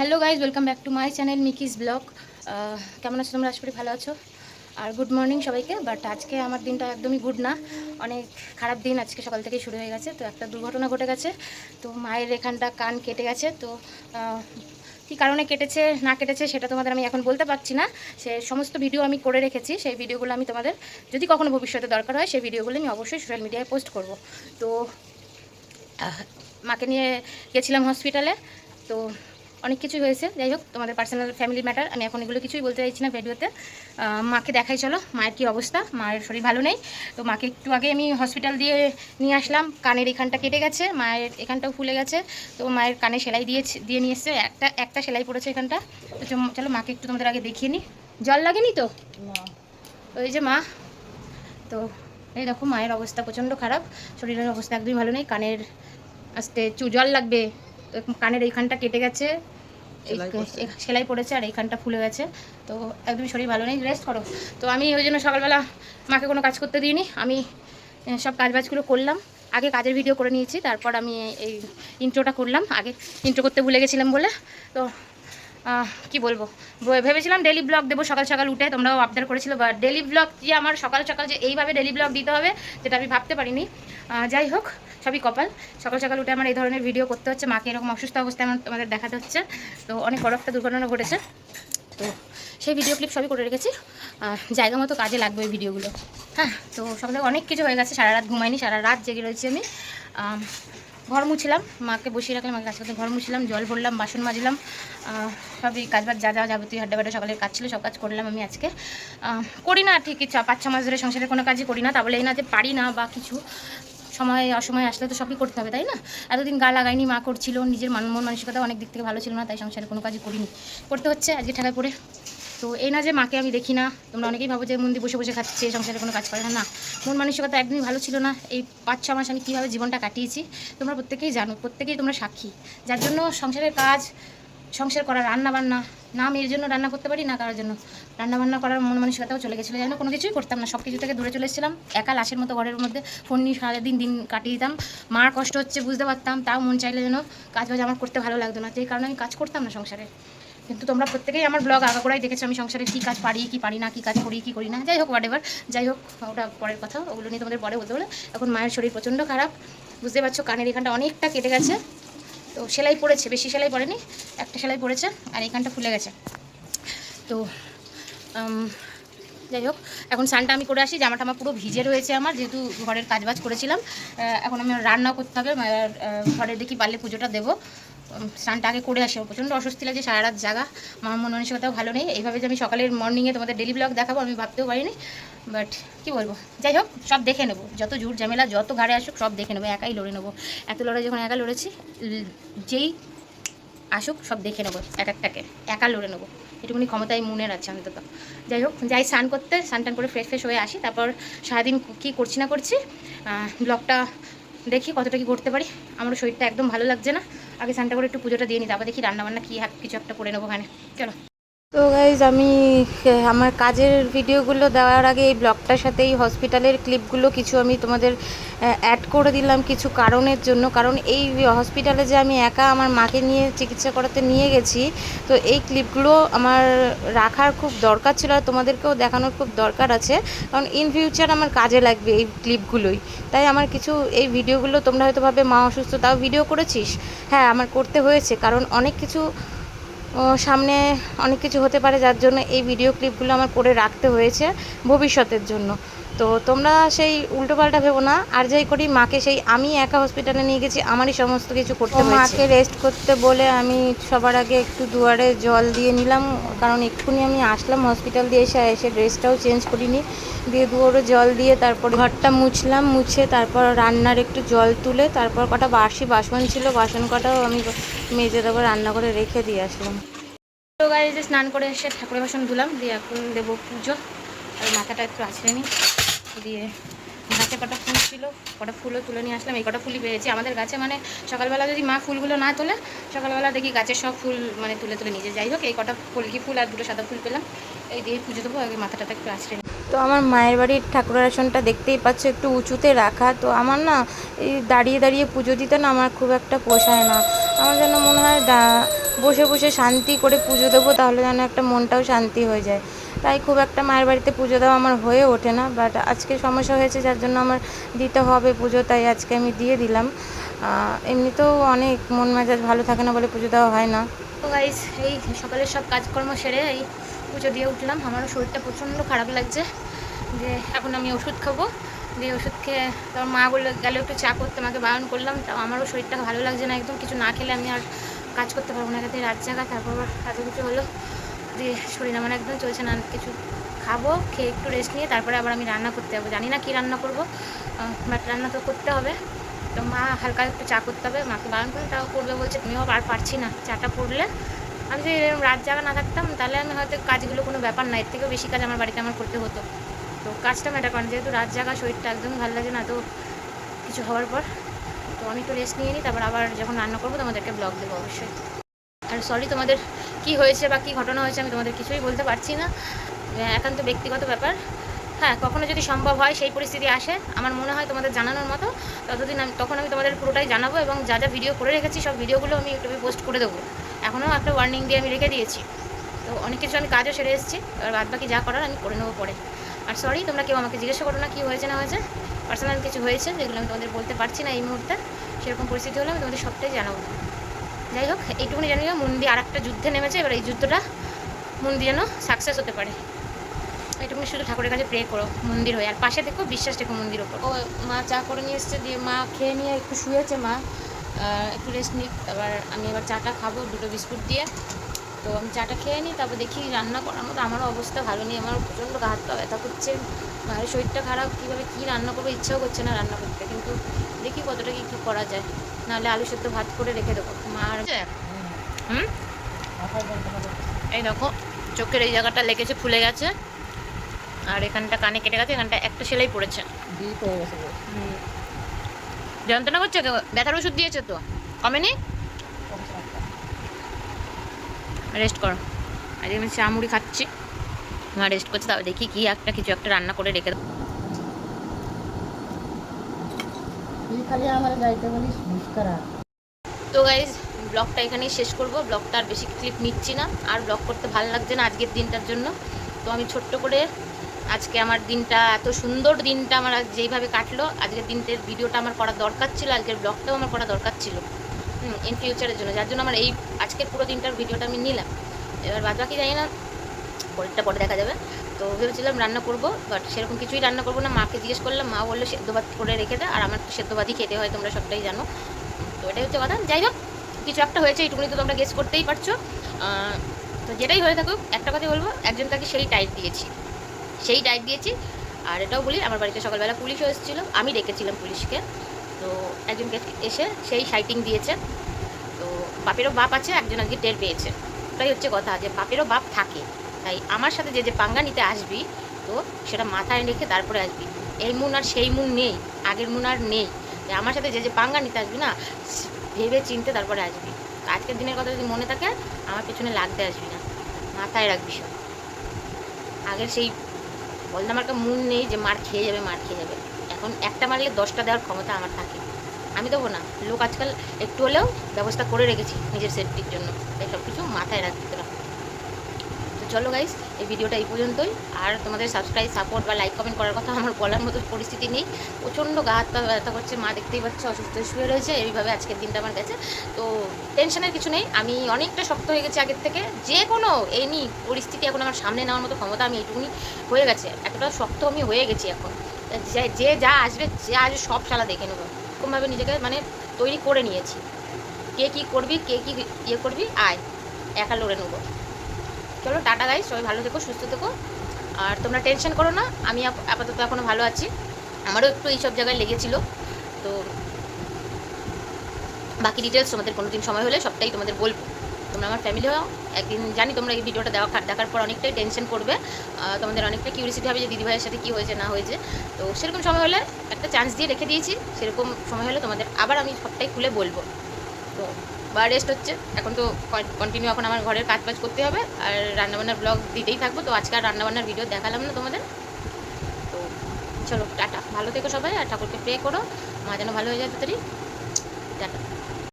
Hello guys welcome back to my channel Miki's blog কেমন আছো তোমরা? আশা ভালো আছো। আর গুড মর্নিং সবাইকে বাট আজকে আমার দিনটা একদমই গুড না। অনেক খারাপ দিন আজকে সকাল থেকেই শুরু হয়ে গেছে, তো একটা দুর্ঘটনা ঘটে গেছে। তো মায়ের এখানটা কান কেটে গেছে, তো কী কারণে কেটেছে, না কেটেছে সেটা তোমাদের আমি এখন বলতে পারছি না। সে সমস্ত ভিডিও আমি করে রেখেছি, সেই ভিডিওগুলো আমি তোমাদের যদি কখনো ভবিষ্যতে দরকার হয়, সেই ভিডিওগুলো আমি অবশ্যই সোশ্যাল মিডিয়ায় পোস্ট করব। তো মাকে নিয়ে গেছিলাম হসপিটালে তো অনেক কিছুই হয়েছে। যাই হোক তোমাদের পার্সোনাল ফ্যামিলি ম্যাটার আমি এখন এগুলো কিছুই বলতে চাইছি না ভিডিওতে। মাকে দেখাই চলো। মায়ের কি অবস্থা? মায়ের শরীর ভালো নেই। তো মাকে একটু আগে আমি হসপিটাল দিয়ে নিয়ে আসলাম। কানের এখানটা কেটে গেছে মায়ের এখানটাও ফুলে গেছে। তো মায়ের কানে সেলাই দিয়ে দিয়ে নিয়ে এসছে। একটা একটা সেলাই পড়েছে এখানটা। তো চলো- মাকে একটু তোমাদের আগে দেখিয়ে নিই জল লাগেনি তো? ওই যে মা। তো এই দেখো মায়ের অবস্থা প্রচণ্ড খারাপ। শরীরের অবস্থা একদমই ভালো নেই। কানের আস্তে চু জল লাগবে। কানের এইখানটা কেটে গেছে সেলাই পড়েছে। আর এইখানটা ফুলে গেছে। তো একদম শরীর ভালো নেই রেস্ট করো। তো আমি ওই জন্য সকালবেলা মাকে কোনো কাজ করতে দিইনি। আমি সব কাজবাজগুলো করলাম। আগে কাজের ভিডিও করে নিয়েছি তারপর আমি এই ইন্ট্রোটা করলাম। আগে ইন্ট্রো করতে ভুলে গেছিলাম বলে। তো কি বলব? ভেবেছিলাম ডেলি ব্লগ দেবো সকাল সকাল উঠে তোমরাও আবদার করেছিল বা ডেলি ব্লগ যে আমার সকাল সকাল যে এইভাবে ডেলি ব্লগ দিতে হবে যেটা আমি ভাবতে পারিনি। যাই হোক সবই কপাল। সকাল সকাল উঠে আমার এই ধরনের ভিডিও করতে হচ্ছে মাকে এরকম অসুস্থ অবস্থায় আমার আমাদের দেখাতে হচ্ছে। তো অনেক বড় একটা দুর্ঘটনা ঘটেছে। তো সেই ভিডিও ক্লিপ সবই করে রেখেছি। জায়গা মতো কাজে লাগবে ওই ভিডিওগুলো হ্যাঁ তো সকালে অনেক কিছু হয়ে গেছে সারা রাত ঘুমাইনি সারা রাত জেগে রয়েছি আম, ঘর মুছিলাম, মাকে বসিয়ে রাখলাম, মাকে কাজ করতে ঘর মুছিলাম, জল ভরলাম, বাসন মাজলাম সবই কাজ বাজ যা যা যাবতীয় হাড্ডা সকালের কাজ ছিল, সব কাজ করলাম আমি আজকে। করি না ঠিকই পাঁচ ছ মাস ধরে সংসারের কোনো কাজই করি না তা বলে এই না যে পারি না বা কিছু। সময়, অসময় আসলে তো সবই করতে হবে, তাই না? এতদিন গা লাগাইনি, মা করছিল, নিজের মান মন মানসিকতা অনেক দিক থেকে ভালো ছিল না, তাই সংসারে কোনো কাজই করিনি। করতে হচ্ছে, আজকে ঠেকায় পড়ে। তো এই না যে মাকে আমি দেখি না, তোমরা অনেকেই ভাবো যে মন্দির বসে বসে খাচ্ছে, সংসারে কোনো কাজ করে না। না, মন মানসিকতা একদমই ভালো ছিল না। এই পাঁচ, ছ মাস আমি কীভাবে জীবনটা কাটিয়েছি, তোমরা প্রত্যেকেই জানো, প্রত্যেকেই তোমরা সাক্ষী। যার জন্য সংসারের কাজ, সংসার করা রান্না বান্না না আমি এর জন্য রান্না করতে পারি, না কারোর জন্য। রান্না বান্না করার মন মানসিকতাও চলে গেছিল, যেন কোনো কিছুই করতাম না। সব কিছু থেকে দূরে চলে এসেছিলাম, একা লাশের মতো ঘরের মধ্যে ফোন নিয়ে সারাদিন দিন কাটিয়ে দিতাম। মার কষ্ট হচ্ছে বুঝতে পারতাম, তাও মন চাইলে যেন কাজ বাজ আমার করতে ভালো লাগতো না যেই কারণে আমি কাজ করতাম না সংসারে। কিন্তু তোমরা প্রত্যেকেই আমার ব্লগ আগাগোড়াই দেখেছ, আমি সংসারে কী কাজ পারি, কি পারি না, কী কাজ করি, কি করি না, যাই হোক হোয়াট যাই হোক, ওটা পরের কথা, ওগুলো নিয়ে তোমাদের পরে বলতে বলে। এখন মায়ের শরীর প্রচণ্ড খারাপ, বুঝতে পারছ, কানের এখানটা অনেকটা কেটে গেছে, তো সেলাই পড়েছে, বেশি সেলাই পড়েনি, একটা সেলাই পড়েছে, আর এখানটা ফুলে গেছে। তো যাই হোক, এখন স্নানটা আমি করে আসি জামাটা আমার পুরো ভিজে রয়েছে আমার, যেহেতু ঘরের কাজবাজ করেছিলাম এখন আমি রান্না করতে হবে ঘরে দেখি পারলে পুজোটা দেবো। স্নানটা আগে করে আসি। প্রচণ্ড অস্বস্তি লাগছে সারা রাত জাগা। আমার মন মানসিকতাও ভালো নেই। এইভাবে যে আমি সকালের মর্নিংয়ে তোমাদের ডেলি ব্লগ দেখাবো, আমি ভাবতেও পারিনি। বাট কি বলব? যাই হোক, সব দেখে নেব। যত জুট ঝামেলা, যত ঘাড়ে আসুক, সব দেখে নেব, একাই লড়ে নেব। এত লড়াই যখন একা লড়েছি যেই আসুক, সব দেখে নেব এক একটাকে। একা লড়ে নেব। এটুকুনি ক্ষমতায় মনের আছে অন্তত। যাই হোক, যাই স্নান করতে, স্নান টান করে ফ্রেশ ফ্রেশ হয়ে আসি। তারপর সারাদিন কী করছি না করছি ব্লগটা দেখি কতটা কি করতে পারি। আমার শরীরটা একদম ভালো লাগছে না। আগে স্নানটা করে একটু পুজোটা দিয়ে নিই তারপর দেখি রান্নাবান্না কী কিছু একটা করে নেব ওখানে। চলো। তো গাইজ আমি আমার কাজের ভিডিওগুলো দেওয়ার আগে এই ব্লগটার সাথে এই হসপিটালের ক্লিপগুলো কিছু আমি তোমাদের অ্যাড করে দিলাম কিছু কারণের জন্য। কারণ এই হসপিটালে যে আমি একা আমার মাকে নিয়ে চিকিৎসা করাতে নিয়ে গেছি, তো এই ক্লিপগুলো আমার রাখার খুব দরকার ছিল আর তোমাদেরকেও দেখানোর খুব দরকার আছে। কারণ ইন ফিউচার আমার কাজে লাগবে এই ক্লিপগুলোই তাই আমার কিছু এই ভিডিওগুলো তোমরা হয়তো ভাবে, মা অসুস্থ, তাও ভিডিও করেছিস? হ্যাঁ আমার করতে হয়েছে। কারণ অনেক কিছু সামনে অনেক কিছু হতে পারে, যার জন্য এই ভিডিও ক্লিপগুলো আমার করে রাখতে হয়েছে ভবিষ্যতের জন্য। তো তোমরা সেই উল্টোপাল্টা ভেবো না। আর যাই করি মাকে সেই আমি একা হসপিটালে নিয়ে গেছি আমারই সমস্ত কিছু করতে মাকে রেস্ট করতে বলে আমি সবার আগে একটু দুয়ারে জল দিয়ে নিলাম কারণ এক্ষুনি আমি আসলাম হসপিটাল দিয়ে এসে এসে ড্রেসটাও চেঞ্জ করিনি। দিয়ে দুয়ারে জল দিয়ে তারপর ঘরটা মুছলাম মুছে তারপর রান্নার একটু জল তুলে তারপর কটা বাসি বাসন ছিল বাসন কটাও আমি মেজে দেবো রান্না করে রেখে দিয়ে আসলাম। তো স্নান করে এসে ঠাকুরের বাসন ধুলাম দিয়ে এখন দেবো পুজো। আর মাথাটা একটু আছড়ে নিই দিয়ে গাছে কটা ফুল ছিল, কটা ফুলও তুলে নিয়ে আসলাম, এই কটা ফুলই পেয়েছি। আমাদের গাছে মানে সকালবেলা যদি মা ফুলগুলো না তোলে, সকালবেলা দেখি গাছের সব ফুল মানে তুলে তুলে নিজে যাই হোক, এই কটা ফুলকি ফুল আর দুটো সাদা ফুল পেলাম। এই দিয়ে পুজো দেবো, আগে মাথাটাতে একটু আছড়ে তো আমার মায়ের বাড়ির ঠাকুরের আসনটা দেখতেই পাচ্ছ, একটু উঁচুতে রাখা। তো আমার না এই দাঁড়িয়ে দাঁড়িয়ে পুজো দিতে না আমার খুব একটা পোষায় না। আমার যেন মনে হয় বসে বসে শান্তি করে পুজো দেবো, তাহলে যেন একটা মনটাও শান্তি হয়ে যায়। তাই খুব একটা মায়ের বাড়িতে পুজো দেওয়া আমার হয়ে ওঠে না বাট আজকে সমস্যা হয়েছে যার জন্য আমার দিতে হবে পুজো, তাই আজকে আমি দিয়ে দিলাম। এমনিতেও অনেক মন মেজাজ ভালো থাকে না বলে পুজো দেওয়া হয় না। তো গাইস এই সকালের সব কাজকর্ম সেরে এই পুজো দিয়ে উঠলাম। আমারও শরীরটা প্রচণ্ড খারাপ লাগছে যে এখন আমি ওষুধ খাব। দিয়ে ওষুধ খেয়ে তারপর মা বলল, গেলে একটু চা করতে। মাকে বারণ করলাম। তাও আমারও শরীরটা ভালো লাগছে না, একদম কিছু না খেলে আমি আর কাজ করতে পারব না। একাতে রাত জায়গা তারপর এত কিছু হলো। দিয়ে শরীর আমার একদম চলছে না, কিছু খাব, খেয়ে একটু রেস্ট নিয়ে তারপরে আবার আমি রান্না করতে যাব। জানি না কী রান্না করব। বাট রান্না তো করতে হবে। তো মা হালকা একটু চা করতে হবে। মাকে বারণ করে তাও করবে, বলছে তুমিও আর পারছি না চাটা করলে। আমি যদি এরকম রাত জাগা না থাকতাম, তাহলে আমি হয়তো কাজগুলো কোনো ব্যাপার না, এর থেকেও বেশি কাজ আমার বাড়িতে আমার করতে হতো। তো কাজটা ম্যাটার করে যেহেতু রাত জাগা শরীরটা একদমই ভালো লাগে না, তো কিছু হওয়ার পর। তো আমি একটু রেস্ট নিয়ে নিই, তারপর আবার যখন রান্না করব, তোমাদেরকে ব্লগ দেবো অবশ্যই। আর সরি তোমাদের কি হয়েছে বা কী ঘটনা হয়েছে আমি তোমাদের কিছুই বলতে পারছি না। একান্ত ব্যক্তিগত ব্যাপার। হ্যাঁ কখনো যদি সম্ভব হয় সেই পরিস্থিতি আসে, আমার মনে হয় তোমাদের জানানোর মতো। ততদিন আমি, তখন আমি তোমাদের পুরোটাই জানাব এবং যা যা ভিডিও করে রেখেছি সব ভিডিওগুলো আমি ইউটিউবে পোস্ট করে দেবো। এখনও একটা ওয়ার্নিং দিয়ে আমি রেখে দিয়েছি। তো অনেক কিছু আমি কাজও সেরে এসেছি। এবার বাদ বাকি যা করার আমি করে নেব পরে। আর সরি তোমরা কেউ আমাকে জিজ্ঞাসা করো না কী হয়েছে না হয়েছে। পার্সোনাল কিছু হয়েছে যেগুলো আমি তোমাদের বলতে পারছি না এই মুহূর্তে। সেরকম পরিস্থিতি হলে আমি তোমাদের সবটাই জানাব। যাই হোক এইটুকুনি জানি মন্দি আর একটা যুদ্ধে নেমেছে, এবার এই যুদ্ধটা মন্দির যেন সাকসেস হতে পারে। এটুকুনি শুধু ঠাকুরের কাছে প্রে করো মন্দির হয়ে। আর পাশে দেখো, বিশ্বাস দেখো মন্দির ওপর। ও, মা চা করে নিয়ে এসছে, দিয়ে মা খেয়ে নিয়ে একটু শুয়েছে মা। একটু রেস্ট নিই আবার আমি এবার চাটা খাব, দুটো বিস্কুট দিয়ে। তো আমি চাটা খেয়ে নিই তারপর দেখি রান্না করার মতো আমারও অবস্থা ভালো নেই আমার প্রচণ্ড গা হাত পা ব্যথা করছে মায়ের শরীরটা খারাপ কীভাবে কী রান্না করব ইচ্ছাও করছে না রান্না করতে কিন্তু দেখি কতটা কি কী করা যায়। নাহলে আলু সেদ্ধ ভাত করে রেখে দেবো। মা আর হুম? এই দেখো চোখের এই জায়গাটা লেগেছে ফুলে গেছে আর এখানটা কানে কেটে গেছে এখানটা একটা সেলাই পড়েছে। হুম। যন্ত্রণা করছে? ব্যথার ওষুধ দিয়েছে তো? কমেনি? রেস্ট করো। আজ আমি চা মুড়ি খাচ্ছি। মা রেস্ট করছে তাও দেখি কি একটা কিছু একটা রান্না করে রেখে দেবো তো গাইজ ব্লগটা এখানেই শেষ করব। ব্লগটা আর বেশি ক্লিপ নিচ্ছি না। আর ব্লগ করতে ভালো লাগছে না আজকের দিনটার জন্য। তো আমি ছোট্ট করে আজকে আমার দিনটা এত সুন্দর দিনটা আমার যেইভাবে কাটলো আজকের দিনটার ভিডিওটা আমার করা দরকার ছিল আজকের ব্লগটাও আমার করা দরকার ছিল। ইন ফিউচারের জন্য। যার জন্য আমার এই আজকের পুরো দিনটার ভিডিওটা আমি নিলাম। এবার বাদ বাকি জানি না, পরেরটা পরে দেখা যাবে। তো ভেবেছিলাম রান্না করব বাট সেরকম কিছুই রান্না করব না। মাকে জিজ্ঞেস করলাম, মা বলল সেদ্ধ ভাত করে রেখে দে, আর আমার সেদ্ধ ভাতই খেতে হয়, তোমরা সবটাই জানো। তো এটাই হচ্ছে কথা। যাই হোক, কিছু একটা হয়েছে, এইটুকুনি তো তোমরা গেস করতেই পারছ। তো যেটাই হয়ে থাকুক, একটা কথাই বলব একজন তাকে সেই টাইট দিয়েছি। সেই টাইট দিয়েছি, আর এটাও বলি, আমার বাড়িতে সকালবেলা পুলিশও এসেছিল, আমি ডেকেছিলাম পুলিশকে। তো একজনকে এসে সেই সাইটিং দিয়েছে। বাপেরও বাপ আছে, একজন আজকে টের পেয়েছে। ওটাই হচ্ছে কথা, যে বাপেরও বাপ থাকে। তাই আমার সাথে যে যে পাঙ্গা নিতে আসবি, তো সেটা মাথায় রেখে তারপরে আসবি। এই মুন আর সেই মুন নেই, আগের মুন আর নেই। আমার সাথে যে যে পাঙ্গা নিতে আসবি না ভেবে চিনতে তারপরে আসবি। আজকের দিনের কথা যদি মনে থাকে, আমার পেছনে লাগতে আসবি না। মাথায় রাখবি সব। আগের সেই বলতে আমার মুন নেই যে, মার খেয়ে যাবে, মার খেয়ে যাবে। এখন একটা মারলে দশটা দেওয়ার ক্ষমতা আমার থাকে। আমি দেবো না। লোক আজকাল একটু হলেও ব্যবস্থা করে রেখেছি নিজের সেফটির জন্য। তাই সব কিছু মাথায় রাখতে হবে। তো চলো গাইস এই ভিডিওটা এই পর্যন্তই। আর তোমাদের সাবস্ক্রাইব সাপোর্ট বা লাইক কমেন্ট করার কথা আমার বলার মতো পরিস্থিতি নেই। প্রচণ্ড গা হাত পা ব্যথা করছে, মা দেখতেই পাচ্ছে, অসুস্থ শুয়ে রয়েছে, এইভাবে আজকের দিনটা আমার গেছে। তো টেনশনের কিছু নেই, আমি অনেকটা শক্ত হয়ে গেছি আগের থেকে। যে কোনো এনি পরিস্থিতি এখন আমার সামনে নেওয়ার মতো ক্ষমতা আমি এইটুকুনি হয়ে গেছে। এতটা শক্ত আমি হয়ে গেছি এখন। যে যে আসবে যে আসবে, সব শালা দেখে নেব। এরকমভাবে নিজেকে মানে তৈরি করে নিয়েছি। কে কী করবি, কে কী ইয়ে করবি, আয়। একা লড়ে নেব। চলো, টাটা গাই সবাই ভালো থেকো, সুস্থ থেকো। আর তোমরা টেনশন করো না, আমি আপাতত এখনও ভালো আছি। আমারও একটু এইসব জায়গায় লেগেছিল। তো বাকি ডিটেলস তোমাদের কোনো দিন সময় হলে সবটাই তোমাদের বলব। তোমরা আমার ফ্যামিলি হও। একদিন জানি তোমরা এই ভিডিওটা দেওয়া দেখার পর অনেকটাই টেনশন করবে তোমাদের অনেকটা কিউরিসিটি হবে যে দিদিভাইয়ের সাথে কী হয়েছে, না হয়েছে। তো সেরকম সময় হলে একটা চান্স দিয়ে রেখে দিয়েছি। সেরকম সময় হলে তোমাদের আবার আমি সবটাই খুলে বলব। তো বা রেস্ট হচ্ছে। এখন তো কন্টিনিউ এখন আমার ঘরের কাজ বাজ করতে হবে। আর রান্নাবান্নার ব্লগ দিতেই থাকব। তো আজকে আর রান্নাবান্নার ভিডিও দেখালাম না তোমাদের। তো চলো, টাটা। ভালো থেকো সবাই, আর ঠাকুরকে প্রে করো। মা যেন ভালো হয়ে যায় তাড়াতাড়ি।